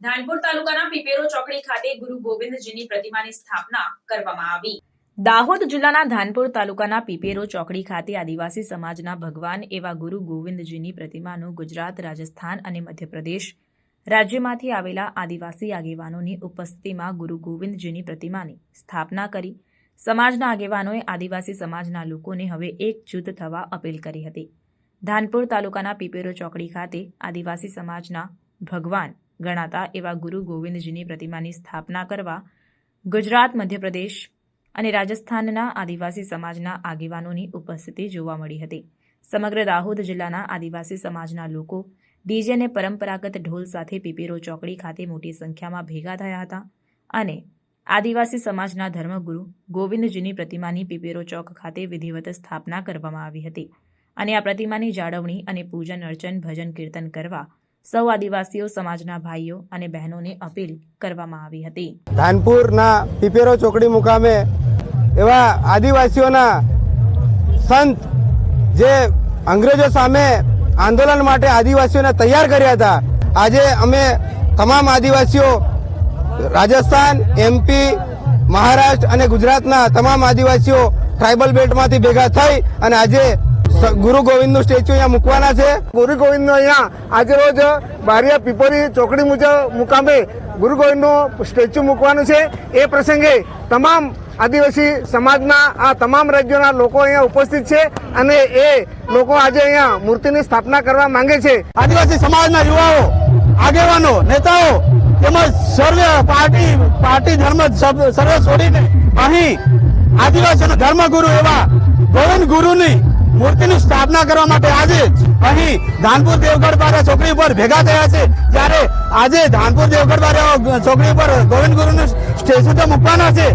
ધાનપુર તાલુકાના પીપેરો ચોકડી ખાતે ગુરુ ગોવિંદજીની પ્રતિમાની સ્થાપના કરવામાં આવી. દાહોદ જિલ્લાના ધાનપુર તાલુકાના પીપેરો ચોકડી ખાતે આદિવાસી સમાજના ભગવાન એવા ગુરુ ગોવિંદજીની પ્રતિમાનું ગુજરાત, રાજસ્થાન અને મધ્યપ્રદેશ રાજ્યમાંથી આવેલા આદિવાસી આગેવાનોની ઉપસ્થિતિમાં ગુરુ ગોવિંદજીની પ્રતિમાની સ્થાપના કરી. સમાજના આગેવાનોએ આદિવાસી સમાજના લોકોને હવે એકજૂથ થવા અપીલ કરી હતી. ધાનપુર તાલુકાના પીપેરો ચોકડી ખાતે આદિવાસી સમાજના ભગવાન ગણાતા એવા ગુરુ ગોવિંદજીની પ્રતિમાની સ્થાપના કરવા ગુજરાત, મધ્યપ્રદેશ અને રાજસ્થાનના આદિવાસી સમાજના આગેવાનોની ઉપસ્થિતિ જોવા મળી હતી. સમગ્ર દાહોદ જિલ્લાના આદિવાસી સમાજના લોકો ડીજે અને પરંપરાગત ઢોલ સાથે પીપેરો ચોકડી ખાતે મોટી સંખ્યામાં ભેગા થયા હતા અને આદિવાસી સમાજના ધર્મગુરુ ગોવિંદજીની પ્રતિમાની પીપેરો ચોક ખાતે વિધિવત સ્થાપના કરવામાં આવી હતી. અને આ પ્રતિમાની જાળવણી અને પૂજન, અર્ચન, ભજન, કીર્તન કરવા સૌ આદિવાસીઓ, સમાજના ભાઈઓ અને બહેનોને અપીલ કરવામાં આવી હતી. ધાનપુરના પીપેરો ચોકડી મુકામે એવા આદિવાસીઓના સંત જે અંગ્રેજો સામે આંદોલન માટે આદિવાસીઓને તૈયાર કર્યા હતા, આજે અમે તમામ આદિવાસીઓ, રાજસ્થાન એમપી મહારાષ્ટ્ર અને ગુજરાતના તમામ આદિવાસીઓ ટ્રાઇબલ બેલ્ટમાંથી ભેગા થઈ અને આજે ગુરુ ગોવિંદનું સ્ટેચ્યુ અહીંયા મૂકવાના છે. ગુરુ ગોવિંદનું અહીંયા આજે રોજ બારિયા પીપરી ચોકડી મુજબ મુકામે ગુરુ ગોવિંદનું સ્ટેચ્યુ મૂકવાનું છે. એ પ્રસંગે તમામ આદિવાસી સમાજના, આ તમામ રાજ્યોના લોકો અહીંયા ઉપસ્થિત છે અને એ લોકો આજે અહીંયા મૂર્તિની સ્થાપના કરવા માંગે છે. આદિવાસી સમાજના યુવાઓ, આગેવાનો, નેતાઓ તેમજ સર્વે પાર્ટી પાર્ટી ધર્મ સર્વે છોડીને અહીં આદિવાસીનો ધર્મગુરુ એવા ગોવિંદ ગુરુની મૂર્તિની સ્થાપના કરવા માટે આજે અહીં ધાનપુર દેવગઢ બારા ચોકડી ઉપર ભેગા થયા છે. ત્યારે આજે ધાનપુર દેવગઢ બારા ચોકડી ઉપર ગોવિંદ ગુરુનું સ્ટેચ્યુ તો મૂકવાના છે.